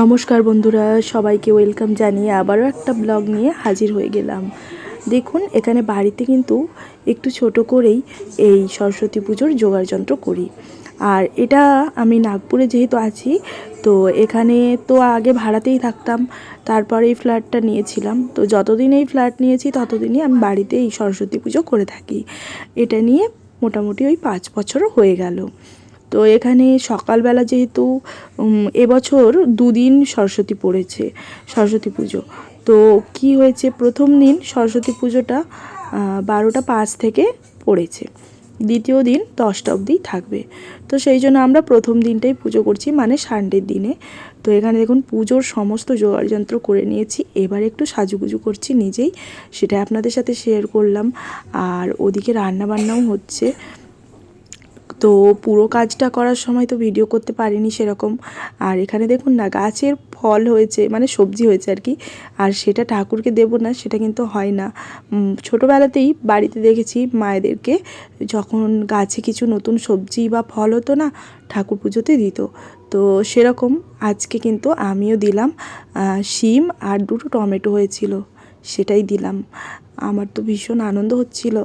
নমস্কার বন্ধুরা, সবাইকে ওয়েলকাম জানিয়ে আবারও একটা ব্লগ নিয়ে হাজির হয়ে গেলাম। দেখুন, এখানে বাড়িতে কিন্তু একটু ছোট করেই এই সরস্বতী পুজোর জোগাড় যন্ত্র করি। আর এটা আমি নাগপুরে যেহেতু আছি, তো এখানে তো আগে ভাড়াতেই থাকতাম, তারপরে এই ফ্ল্যাটটা নিয়েছিলাম। তো যতদিন এই ফ্ল্যাট নিয়েছি, ততদিনই আমি বাড়িতে এই সরস্বতী পুজো করে থাকি। এটা নিয়ে মোটামুটি ওই পাঁচ বছরও হয়ে গেল। তো এখানে সকালবেলা যেহেতু এবছর দুদিন সরস্বতী পড়েছে, সরস্বতী পুজো। তো কি হয়েছে? প্রথম দিন সরস্বতী পুজোটা বারোটা পাঁচ থেকে পড়েছে। দ্বিতীয় দিন দশটা অবধি থাকবে। তো সেই জন্য আমরা প্রথম দিনটাই পুজো করছি মানে সানডের দিনে। তো এখানে দেখুন, পুজোর সমস্ত যন্ত্র করে নিয়েছি। এবার একটু সাজুগুজু করছি নিজেই সেটা আপনাদের সাথে শেয়ার করলাম। আর ওদিকে রান্না বান্নাও হচ্ছে। তো পুরো কাজটা করার সময় তো ভিডিও করতে পারিনি সেরকম। আর এখানে দেখুন না, গাছের ফল হয়েছে মানে সবজি হয়েছে আর কি। আর সেটা ঠাকুরকে দেব না, সেটা কিন্তু হয় না। ছোটোবেলাতেই বাড়িতে দেখেছি মায়েদেরকে, যখন গাছে কিছু নতুন সবজি বা ফল হতো না, ঠাকুর পুজোতে দিত। তো সেরকম আজকে কিন্তু আমিও দিলাম শিম আর দুটো টমেটো হয়েছিল, সেটাই দিলাম। আমার তো ভীষণ আনন্দ হচ্ছিল।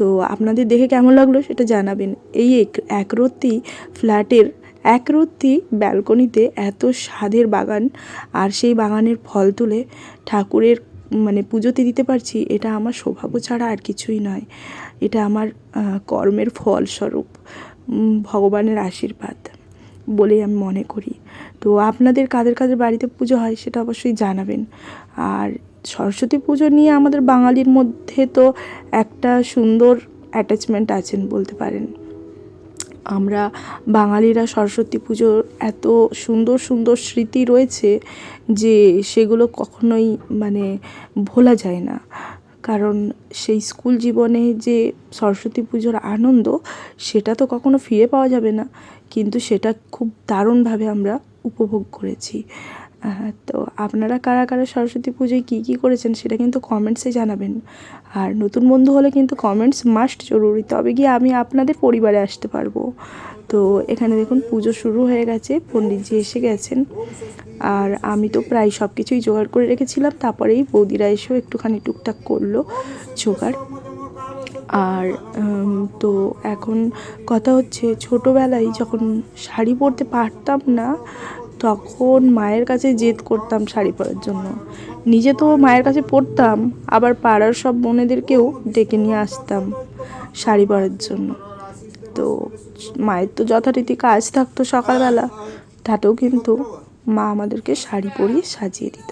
তো আপনাদের দেখে কেমন লাগল সেটা জানাবেন। এই এক- একরত্তি ফ্ল্যাটের একরত্তি ব্যালকনিতে এত স্বাদের বাগান আর সেই বাগানের ফল তুলে ঠাকুরের মানে পুজোতে দিতে পারছি, এটা আমার সৌভাগ্য ছাড়া আর কিছুই নয়। এটা আমার কর্মের ফলস্বরূপ ভগবানের আশীর্বাদ বলেই আমি মনে করি। তো আপনাদের কাদের কাদের বাড়িতে পুজো হয় সেটা অবশ্যই জানাবেন। আর সরস্বতী পুজো নিয়ে আমাদের বাঙালির মধ্যে তো একটা সুন্দর অ্যাটাচমেন্ট আছেন বলতে পারেন। আমরা বাঙালিরা সরস্বতী পুজোর এত সুন্দর সুন্দর স্মৃতি রয়েছে যে সেগুলো কখনোই মানে ভোলা যায় না। কারণ সেই স্কুল জীবনে যে সরস্বতী পুজোর আনন্দ, সেটা তো কখনো ফিরে পাওয়া যাবে না। কিন্তু সেটা খুব দারুণভাবে আমরা উপভোগ করেছি। আহ, তো আপনারা কারা কারা সরস্বতী পুজোয় কী কী করেছেন সেটা কিন্তু কমেন্টসে জানাবেন। আর নতুন বন্ধু হলে কিন্তু কমেন্টস মাস্ট জরুরি তবে গিয়ে আমি আপনাদের পরিবারে আসতে পারব। তো এখানে দেখুন পুজো শুরু হয়ে গেছে পণ্ডিতজি এসে গেছেন। আর আমি তো প্রায় সব কিছুই জোগাড় করে রেখেছিলাম তারপরেই বৌদিরা এসেও একটুখানি টুকটাক করল জোগাড়। আর তো এখন কথা হচ্ছে ছোটোবেলায় যখন শাড়ি পরতে পারতাম না তখন মায়ের কাছে জেদ করতাম শাড়ি পরার জন্য। নিজে তো মায়ের কাছে পরতাম, আবার পাড়ার সব বোনেদেরকেও ডেকে নিয়ে আসতাম শাড়ি পরার জন্য। তো মায়ের তো যথারীতি কাজ থাকতো সকালবেলা, তাতেও কিন্তু মা আমাদেরকে শাড়ি পরিয়ে সাজিয়ে দিত।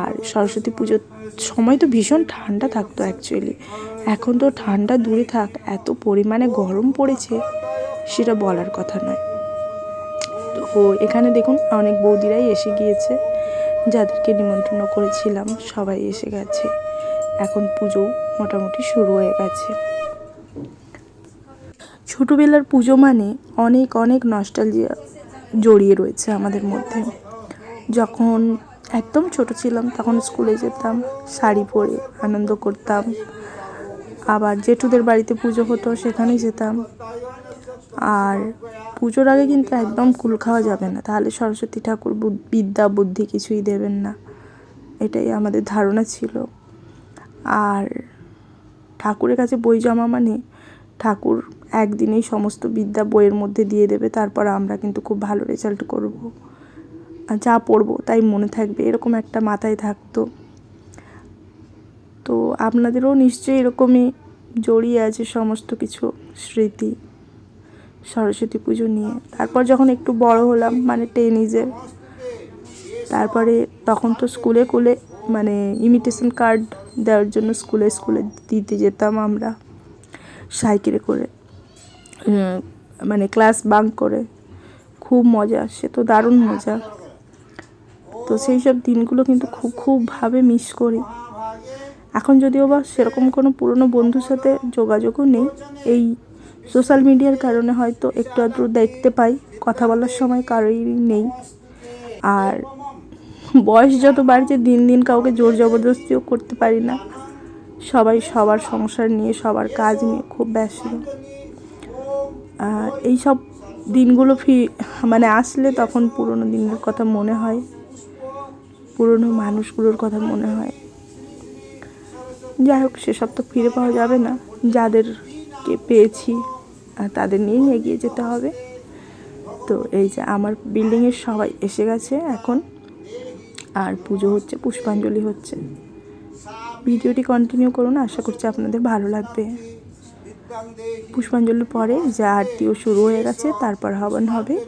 আর সরস্বতী পুজোর সময় তো ভীষণ ঠান্ডা থাকতো অ্যাকচুয়ালি এখন তো ঠান্ডা দূরে থাক, এত পরিমাণে গরম পড়েছে, সেটা বলার কথা নয়। তো এখানে দেখুন অনেক বৌদিরাই এসে গিয়েছে, যাদেরকে নিমন্ত্রণ করেছিলাম, সবাই এসে গেছে। এখন পুজো মোটামুটি শুরু হয়ে গেছে। ছোটোবেলার পুজো মানে অনেক অনেক নস্টালজিয়া জড়িয়ে রয়েছে আমাদের মধ্যে। যখন একদম ছোট ছিলাম, তখন স্কুলে যেতাম, শাড়ি পরে আনন্দ করতাম। আবার জেঠুদের বাড়িতে পুজো হতো, সেখানেই যেতাম। আর পুজোর আগে কিন্তু একদম কুল খাওয়া যাবে না। তাহলে সরস্বতী ঠাকুর বুদ- বিদ্যা, বুদ্ধি কিছুই দেবেন না। এটাই আমাদের ধারণা ছিল। আর ঠাকুরের কাছে বই জমা মানে ঠাকুর একদিনেই সমস্ত বিদ্যা বইয়ের মধ্যে দিয়ে দেবে, তারপর আমরা কিন্তু খুব ভালো রেজাল্ট করব। যা পড়ব তাই মনে থাকবে, এরকম একটা মাথায় থাকতো। তো আপনাদেরও নিশ্চয়ই এরকমই জড়িয়ে আছে সমস্ত কিছু স্মৃতি। সরস্বতী পুজো নিয়ে। তারপর যখন একটু বড় হলাম মানে টেনিজে তারপরে তখন তো স্কুলে কুলে মানে ইমিটেশন কার্ড দেওয়ার জন্য স্কুলে স্কুলে দিতে যেতাম আমরা, সাইকেলে করে মানে ক্লাস বাঙ্ক করে। খুব মজা, সে তো দারুণ মজা। তো সেই সব দিনগুলো কিন্তু খুব খুবভাবে মিস করি। এখন যদিও বা সেরকম কোনো পুরনো বন্ধুর সাথে যোগাযোগও নেই, এই সোশ্যাল মিডিয়ার কারণে হয়তো একটু আধটু দেখতে পাই, কথা বলার সময় কারোই নেই। আর বয়স যত বাড়ছে, দিন দিন কাউকে জোর জবরদস্তিও করতে পারি না। সবাই সবার সংসার নিয়ে, সবার কাজ নিয়ে খুব ব্যস্ত। আর এই সব দিনগুলো ফি মানে আসলে তখন পুরনো দিনের কথা মনে হয়। পুরনো মানুষগুলোর কথা মনে হয়। যাই হোক, সেসব তো ফিরে পাওয়া যাবে না। যাদেরকে পেয়েছি তাদের নিয়েই এগিয়ে যেতে হবে। তো এই যে আমার বিল্ডিংয়ের সবাই এসে গেছে এখন। আর পুজো হচ্ছে, পুষ্পাঞ্জলি হচ্ছে। ভিডিওটি কন্টিনিউ করুন, আশা করছি আপনাদের ভালো লাগবে। পুষ্পাঞ্জলির পরে যা আরতিও শুরু হয়ে গেছে, তারপর হবন হবে।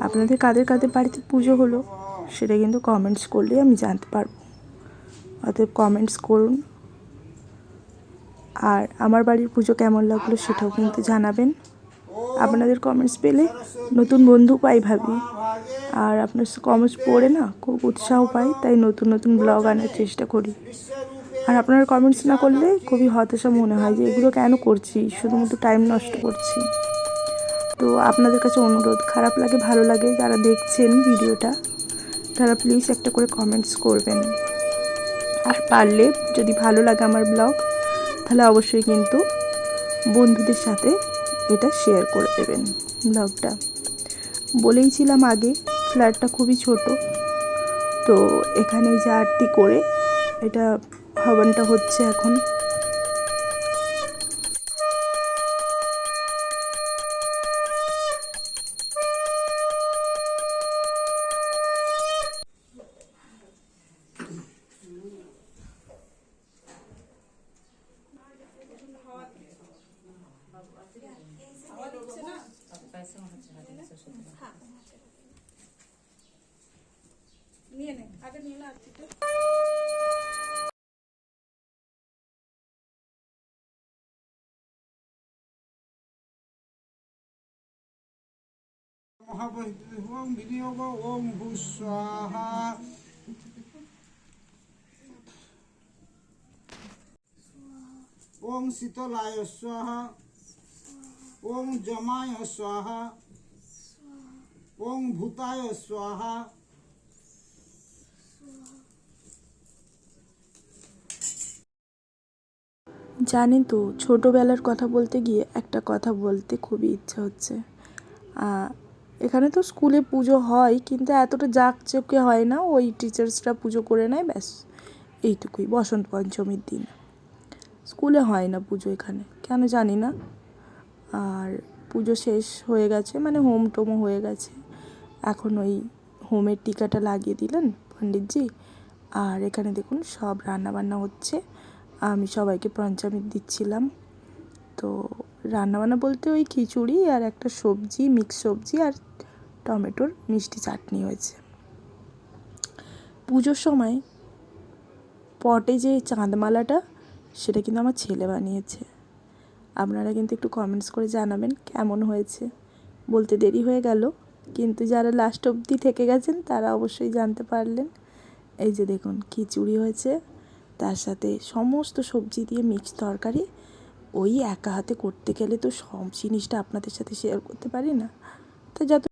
আপনাদের কাদের কাদের বাড়িতে পুজো হলো, সেটা কিন্তু কমেন্টস করলে আমি জানতে পারব। অতএব কমেন্টস করুন। আর আমার বাড়ির পুজো কেমন লাগল সেটাও কিন্তু জানাবেন। আপনাদের কমেন্টস পেলে নতুন বন্ধু পাই ভাবি। আর আপনার কমেন্টস পড়ে না, খুব উৎসাহ পাই, তাই নতুন নতুন ব্লগ আনার চেষ্টা করি। আর আপনারা কমেন্টস না করলে খুবই হতাশা মনে হয় যে এগুলো কেন করছি, শুধুমাত্র টাইম নষ্ট করছি। তো আপনাদের কাছে অনুরোধ, খারাপ লাগে, ভালো লাগে যারা দেখছেন ভিডিওটা, তারা প্লিজ একটা করে কমেন্টস করবেন। আর পারলে যদি ভালো লাগে আমার ব্লগ তাহলে অবশ্যই কিন্তু বন্ধুদের সাথে এটা শেয়ার করে দেবেন ব্লগটা বলেইছিলাম আগে ফ্ল্যাটটা খুবই ছোট। তো এখানে যে আরতি করে, এটা ভবনটা হচ্ছে এখন ओम विनियोग ओम ओम शीतलाय स्वाहा ओम जमाय स्वाहा ओम भूताय स्वाहा জানেন তো, ছোটোবেলার কথা বলতে গিয়ে একটা কথা বলতে খুবই ইচ্ছা হচ্ছে। এখানে তো স্কুলে পুজো হয়, কিন্তু এতটা জাঁকজমকে হয় না, ওই টিচার্সরা পুজো করে নেয়, ব্যাস, এইটুকুই, বসন্ত পঞ্চমীর দিন। স্কুলে হয় না পুজো এখানে, কেন জানি না। আর পুজো শেষ হয়ে গেছে মানে হোম টোমও হয়ে গেছে। এখন ওই হোমের টিকাটা লাগিয়ে দিলেন পণ্ডিতজি। আর এখানে দেখুন, সব রান্না বান্না হচ্ছে। আমি সবাইকে পঞ্চামৃত দিচ্ছিলাম। তো রান্নাবান্না বলতে ওই খিচুড়ি আর একটা সবজি মিক্স সবজি আর টমেটোর মিষ্টি চাটনি হয়েছে। পুজোর সময় পটে যে চাঁদমালাটা, সেটা কিন্তু আমার ছেলে বানিয়েছে। আপনারা কিন্তু একটু কমেন্টস করে জানাবেন কেমন হয়েছে। বলতে দেরি হয়ে গেল, কিন্তু যারা লাস্ট অবধি থেকে গেছেন, তারা অবশ্যই জানতে পারলেন। এই যে দেখুন, খিচুড়ি হয়েছে। তার সাথে সমস্ত সবজি দিয়ে মিক্স তরকারি, ওই একা হাতে করতে গেলে তো সব জিনিসটা আপনাদের সাথে শেয়ার করতে পারি না। তো যত